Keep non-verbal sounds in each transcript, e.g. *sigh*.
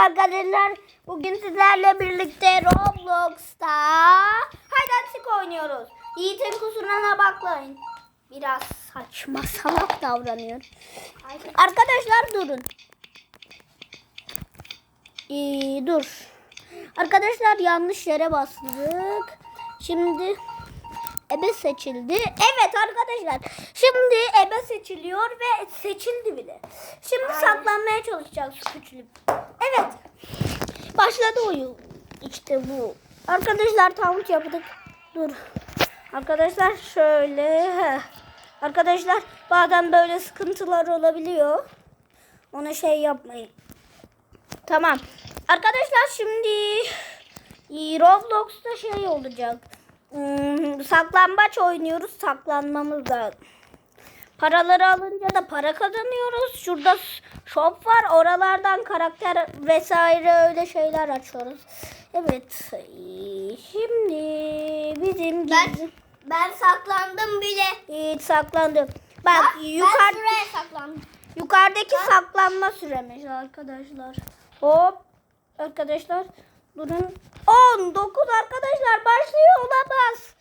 arkadaşlar. Bugün sizlerle birlikte Roblox'ta seek oynuyoruz. Yiğit'in kusuruna bakmayın. Biraz saçma salak davranıyor. Arkadaşlar durun. Ee, dur. Arkadaşlar yanlış yere bastık. Şimdi ebe seçildi. Evet arkadaşlar. Şimdi ebe seçiliyor ve seçildi bile. Şimdi saklanmaya çalışacağız küçülüp. Evet. Başladı oyun. İşte bu. Arkadaşlar tavuk yaptık. Dur. Arkadaşlar şöyle. heh. Arkadaşlar bazen böyle sıkıntılar olabiliyor. Ona şey yapmayın. Tamam. Arkadaşlar şimdi Roblox'ta şey olacak. Hmm, saklambaç oynuyoruz. Saklanmamız lazım. Paraları alınca da para kazanıyoruz. Şurada shop var. Oralardan karakter vesaire öyle şeyler açıyoruz. Evet. Şimdi bizim Ben ben saklandım bile. Evet, saklandım. Bak, Bak, yukarı Ben saklandım. Yukarıdaki saklanma süremiz arkadaşlar. Hop. Arkadaşlar durun. 10, 9 arkadaşlar başlıyor olamaz.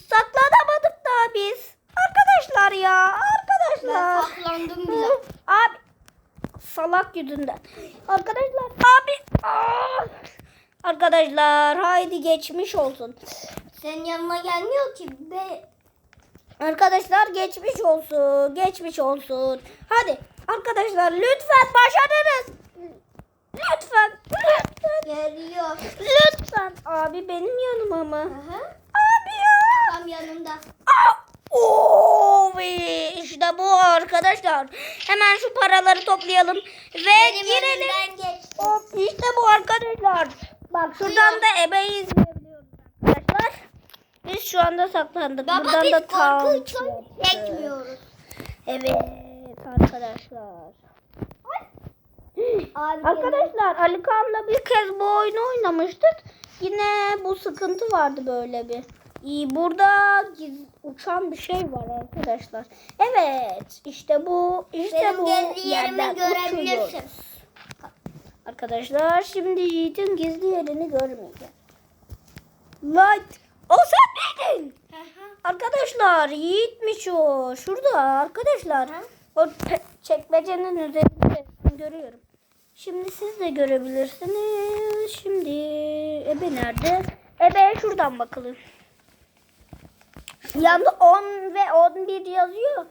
Saklanamadık daha biz. Arkadaşlar ya. Ben Arkadaşlar. saklandım bile. Abi. Salak yüzünden. Arkadaşlar abi. Aa! Arkadaşlar haydi geçmiş olsun. Senin yanına gelmiyor ki. Be. Arkadaşlar geçmiş olsun. Geçmiş olsun. Hadi arkadaşlar lütfen başarırız. Lütfen. Lütfen. Geliyor. Lütfen. Abi benim yanıma mı? Hı hı. Abi ya. Tam yanımda. Aa! Oo, işte bu arkadaşlar. Hemen şu paraları toplayalım ve Benim girelim. Hop işte bu arkadaşlar. Bak şuradan da ebeyi izleyebiliyoruz arkadaşlar. Biz şu anda saklandık. Baba Buradan biz da tam korkunç çekmiyoruz. Evet arkadaşlar. Abi Arkadaşlar Ali Kaan'la bir kez bu oyunu oynamıştık. Yine bu sıkıntı vardı böyle bir. İyi burada uçan bir şey var arkadaşlar. Evet işte bu işte Benim bu gizli yerden uçuyoruz. Arkadaşlar şimdi Yiğit'in gizli yerini görmeyeceğim. Light. O sen hı. Arkadaşlar Yiğit'miş o. Şurada arkadaşlar. Hı. O çekmecenin üzerinde görüyorum. Şimdi siz de görebilirsiniz. Şimdi Ebe nerede? Ebe şuradan bakalım. Yanda 10 ve 11 yazıyor.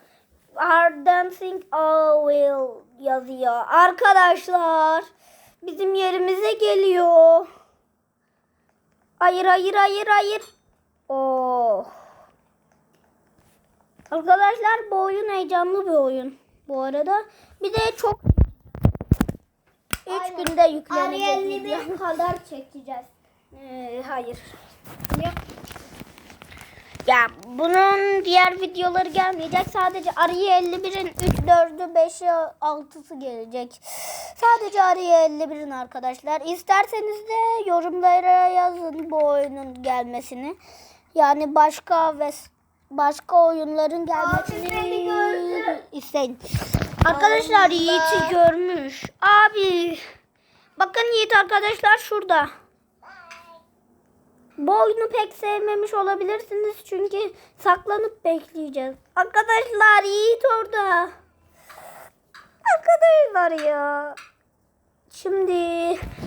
Hard Dancing All Will yazıyor. Arkadaşlar bizim yerimize geliyor. Hayır hayır hayır hayır. Oh. Arkadaşlar bu oyun heyecanlı bir oyun. Bu arada bir de çok 3 Aynen. günde yüklenecek. Ariel'li bir kadar çekeceğiz. Ee, hayır. Ya bunun diğer videoları gelmeyecek. Sadece Arıya 51'in 3, 4'ü, 5'i, 6'sı gelecek. Sadece Arıya 51'in arkadaşlar. İsterseniz de yorumlara yazın bu oyunun gelmesini. Yani başka ve başka oyunların gelmesini isteyin. Arkadaşlar. Yiğit'i görmüş. Abi bakın Yiğit arkadaşlar şurada. Bu oyunu pek sevmemiş olabilirsiniz çünkü saklanıp bekleyeceğiz. Arkadaşlar Yiğit orada. Arkadaşlar ya. Şimdi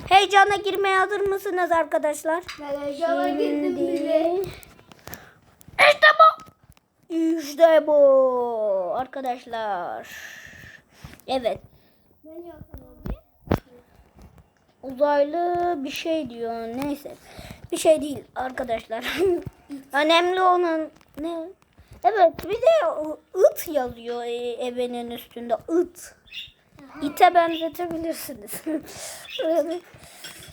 heyecana girmeye hazır mısınız arkadaşlar? Heyecan'a girdim bile. İşte bu. İşte bu arkadaşlar. Evet. Ben. Uzaylı bir şey diyor. Neyse. Bir şey değil arkadaşlar. *laughs* Önemli olan ne? Evet bir de ıt yazıyor e, ebenin üstünde. It. İte benzetebilirsiniz. *laughs*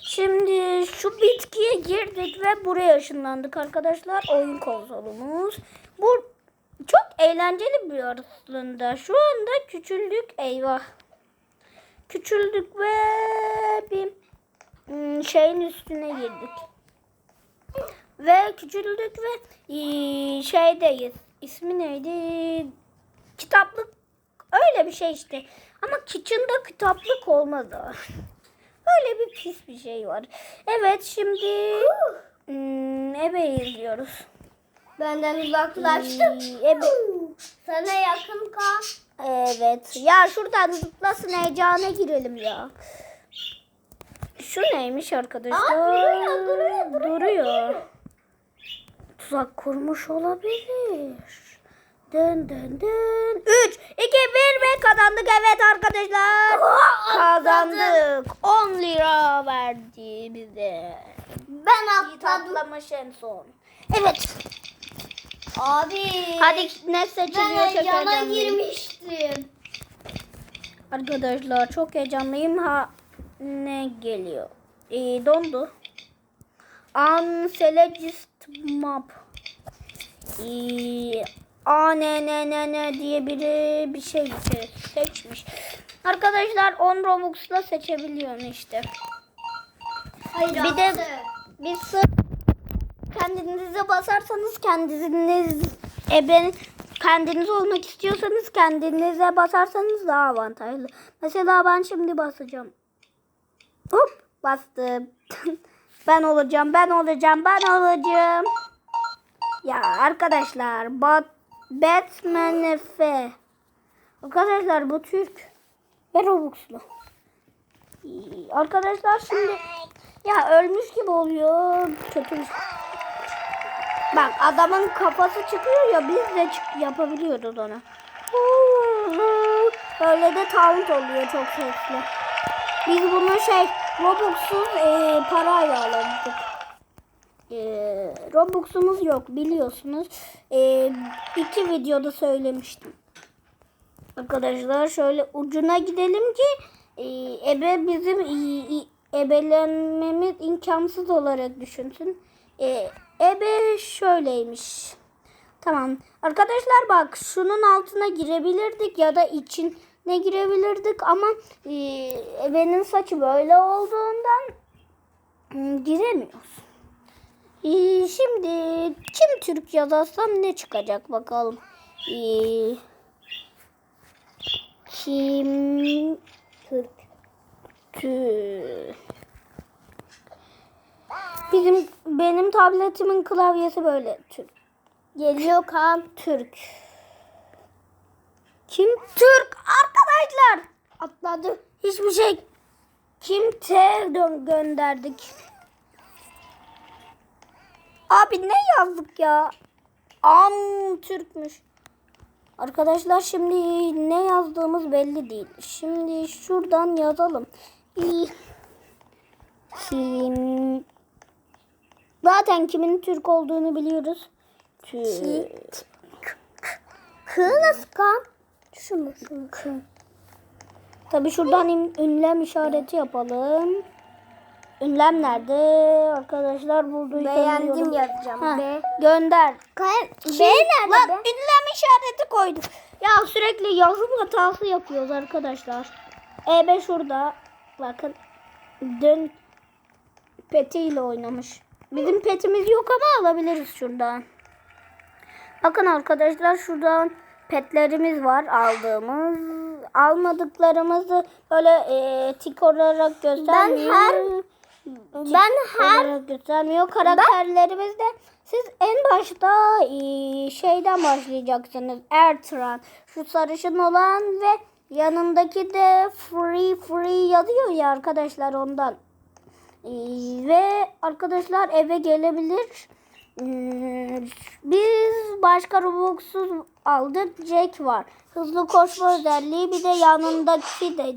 Şimdi şu bitkiye girdik ve buraya ışınlandık arkadaşlar. Oyun konsolumuz. Bu çok eğlenceli bir aslında. Şu anda küçüldük. Eyvah. Küçüldük ve bir hmm, şeyin üstüne girdik. Ve küçüldük ve ee, şeydeyiz. İsmi neydi? Kitaplık öyle bir şey işte. Ama kitchen'da kitaplık olmadı. *laughs* Öyle bir pis bir şey var. Evet şimdi hmm, ebe izliyoruz. Benden uzaklaştım. Ebe. Sana yakın kal. Evet. Ya şuradan zıplasın heyecana girelim ya. Şu neymiş arkadaşlar? Aa, duruyor, duruyor, duruyor. Duruyor. Tuzak kurmuş olabilir. Dön dön dön. 3, 2, 1 ve kazandık. Evet arkadaşlar. Kazandık. 10 lira verdi bize. Ben atladım. tatlamış en son. Evet. Abi. Hadi ne seçiliyor? Ben yana girmiştim. Arkadaşlar çok heyecanlıyım. Ha ne geliyor? Ee, dondu. Unselect map. Ee, A ne ne ne ne diye biri bir şey se- seçmiş. Arkadaşlar 10 Robux'la seçebiliyorsun işte. Hayır Bir de-. Bir sır kendinize basarsanız kendiniz eben kendiniz olmak istiyorsanız kendinize basarsanız daha avantajlı. Mesela ben şimdi basacağım. Hop bastım. *laughs* ben olacağım, ben olacağım, ben olacağım. Ya arkadaşlar Bat Batman Efe. Arkadaşlar bu Türk ve Robux'lu. Arkadaşlar şimdi ya ölmüş gibi oluyor. Kötü. Bak adamın kafası çıkıyor ya biz de çık yapabiliyoruz ona. Böyle de taunt oluyor çok sesli. Biz bunu şey Robux'suz e, parayla alırdık. E, Robux'umuz yok biliyorsunuz. E, iki videoda söylemiştim. Arkadaşlar şöyle ucuna gidelim ki e, ebe bizim e, ebelenmemiz imkansız olarak düşünsün. E, ebe şöyleymiş. Tamam. Arkadaşlar bak şunun altına girebilirdik ya da içine girebilirdik ama e, ebenin saçı böyle olduğundan e, giremiyoruz. E, şimdi kim Türk yazarsam ne çıkacak bakalım. E, kim Türk Türk Bizim benim tabletimin klavyesi böyle Türk. Geliyor kan Türk. Kim Türk arkadaşlar? Atladı. Hiçbir şey. Kim T dö- gönderdik. Abi ne yazdık ya? Am Türkmüş. Arkadaşlar şimdi ne yazdığımız belli değil. Şimdi şuradan yazalım. Kim? Zaten kimin Türk olduğunu biliyoruz. Türk. K nasıl kan? Şu mu? Şu K. Tabii şuradan ünlem işareti yapalım. Ünlem nerede? Arkadaşlar bulduysanız Beğendim yazacağım. Ha, B. Gönder. B Şey, nerede lan be? ünlem işareti koyduk. Ya sürekli yazım hatası yapıyoruz arkadaşlar. E5 şurada. Bakın. Dün petiyle oynamış. Bizim petimiz yok ama alabiliriz şuradan. Bakın arkadaşlar şuradan petlerimiz var aldığımız. Almadıklarımızı böyle e, tik olarak göstermiyor. her- Ben her göstermiyor. Karakterlerimiz de siz en başta e, şeyden başlayacaksınız. Ertran. Şu sarışın olan ve yanındaki de free free yazıyor ya arkadaşlar ondan. E, ve arkadaşlar eve gelebilir. Hmm, Biz başka Robux'uz aldık. Jack var. Hızlı koşma özelliği bir de yanındaki de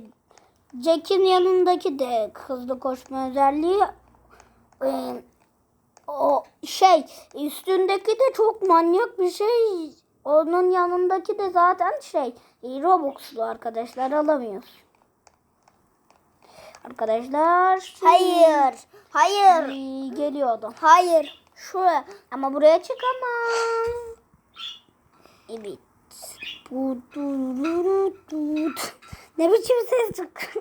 Jack'in yanındaki de hızlı koşma özelliği. Ee, o şey üstündeki de çok manyak bir şey. Onun yanındaki de zaten şey Robux'lu arkadaşlar alamıyoruz. Arkadaşlar Hayır. Hayır. Geliyor adam. Hayır. Şuraya ama buraya çıkamaz. Evet. Bu du- du- du- du-. Ne biçim ses çık?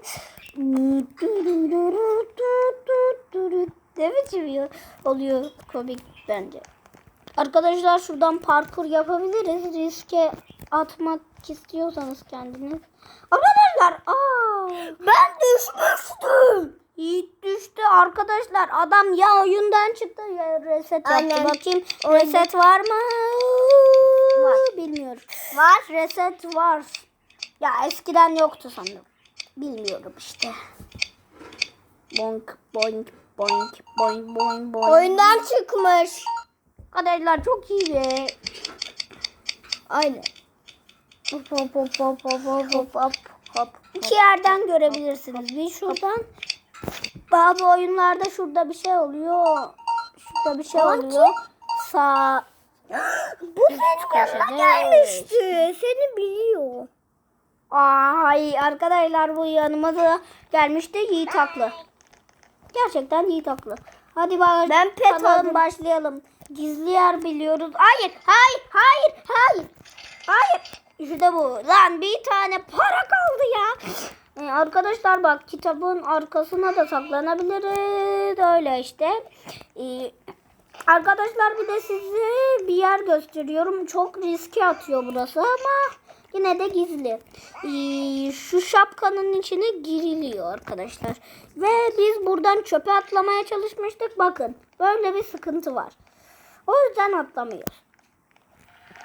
Ne biçim oluyor komik bence. Arkadaşlar şuradan parkur yapabiliriz. Riske atmak istiyorsanız kendiniz. Arkadaşlar aa, ben düşmüştüm. Yiğit düştü arkadaşlar. Adam ya oyundan çıktı ya reset yaptı. Bakayım reset var mı? bilmiyorum. Var. Reset var. Ya eskiden yoktu sanırım. Bilmiyorum işte. Bonk bonk bonk bonk bonk bonk. Oyundan çıkmış. Kaderler çok iyi be. Aynen. Hop hop hop hop hop hop hop hop. hop. İki yerden görebilirsiniz. Bir şuradan bazı oyunlarda şurada bir şey oluyor. Şurada bir şey oluyor. Sağ bu senin köşede. gelmişti. Seni biliyor. Ay arkadaşlar bu yanıma gelmişti Yiğit haklı. Gerçekten Yiğit haklı. Hadi baş Ben pet bakalım, aldım. başlayalım. Gizli yer biliyoruz. Hayır, hayır, hayır, hayır. Hayır. İşte bu. Lan bir tane para kaldı ya. Ee, arkadaşlar bak kitabın arkasına da saklanabiliriz. Öyle işte. Ee, arkadaşlar bir de size bir yer gösteriyorum. Çok riske atıyor burası ama yine de gizli. Ee, şu şapkanın içine giriliyor arkadaşlar. Ve biz buradan çöpe atlamaya çalışmıştık. Bakın böyle bir sıkıntı var. O yüzden atlamıyoruz.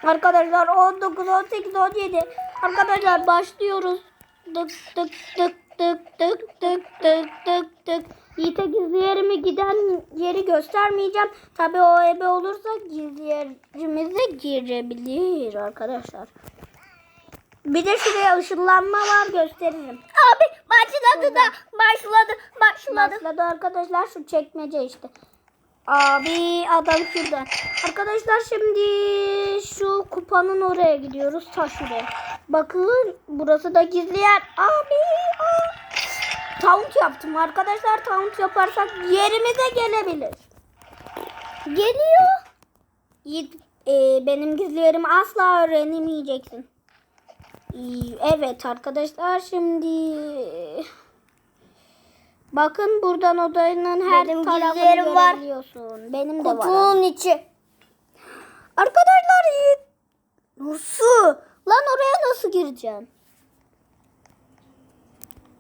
Arkadaşlar 19, 18, 17. Arkadaşlar başlıyoruz. Dık dık dık dık dık dık dık dık dık. Yiğit'e gizli yerimi giden yeri göstermeyeceğim. Tabi o ebe olursa gizli yerimize girebilir arkadaşlar. Bir de şuraya ışınlanma var gösteririm. Abi başladı da başladı başladı. Başladı arkadaşlar şu çekmece işte. Abi adam şurada. Arkadaşlar şimdi şu kupanın oraya gidiyoruz. Ta şuraya. Bakın burası da gizli yer. Abi. Taunt yaptım arkadaşlar. Taunt yaparsak yerimize gelebilir. Geliyor. Yiğit, e, benim gizli yerimi asla öğrenemeyeceksin. Evet arkadaşlar şimdi bakın buradan odanın her Benim tarafını yerim var. görebiliyorsun. Benim de var. Kutunun içi. Arkadaşlar Yiğit. Nasıl? Lan oraya nasıl gireceğim?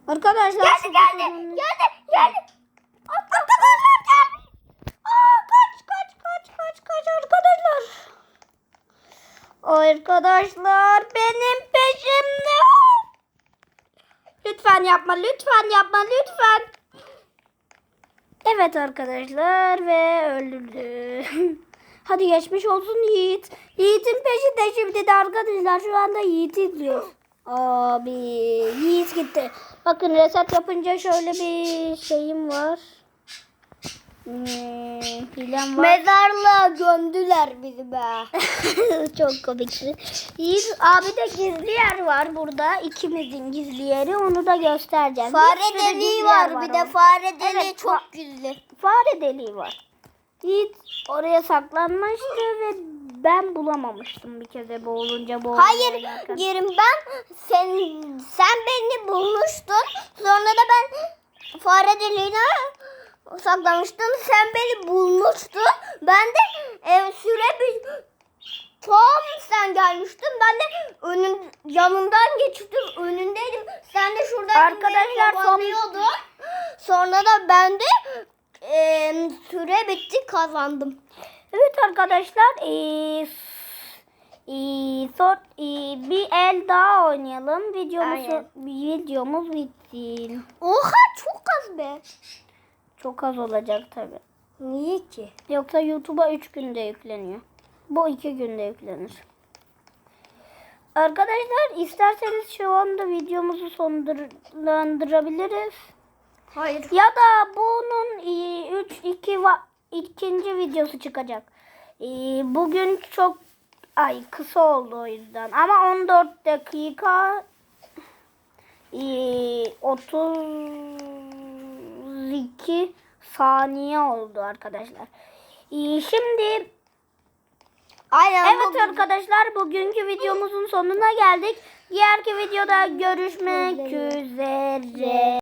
Arkadaşlar Geldi geldi geldi geldi. Arkadaşlar geldi. Aa, kaç kaç kaç kaç kaç arkadaşlar. Arkadaşlar benim peşimde. Lütfen yapma lütfen yapma lütfen. Evet arkadaşlar ve öldürdü. *laughs* Hadi geçmiş olsun Yiğit. Yiğit'in peşinde şimdi de arkadaşlar şu anda Yiğit'i izliyor. Abi Yiğit gitti. Bakın reset yapınca şöyle bir şeyim var. Hmm, hilem var. Mezarlığa gömdüler bizi be. *laughs* Çok komikti. Yiğit abi de gizli yer var burada. İkimizin gizli yeri. Onu da göstereceğim. Bir Fare gizli deliği yer var bir de fare deliği Evet, çok fa- gizli. Fare deliği var. Yiğit oraya saklanmıştı ve ben bulamamıştım bir kere boğulunca boğulunca. Hayır yerim ben sen sen beni bulmuştun. Sonra da ben fare deliğine saklamıştım. Sen beni bulmuştun. Ben de e, süre bir tam sen gelmiştin. Ben de önün yanından geçtim. Önündeydim. Sen de şuradan Arkadaşlar, kovalıyordun. Sonra da ben de e, süre bitti kazandım. Evet arkadaşlar. Ee, ee, son, ee, bir el daha oynayalım. Videomuz, Aynen. videomuz bitsin. Oha çok az be. Çok az olacak tabi. Niye ki? Yoksa YouTube'a 3 günde yükleniyor. Bu 2 günde yüklenir. Arkadaşlar isterseniz şu anda videomuzu sonlandırabiliriz. Hayır. Ya da bunun 3 2 ikinci videosu çıkacak. E, Bugün çok ay kısa oldu o yüzden. Ama 14 dakika e, 32 saniye oldu arkadaşlar. E, Şimdi Aynen. Evet arkadaşlar bugünkü videomuzun sonuna geldik. Diğerki videoda görüşmek üzere.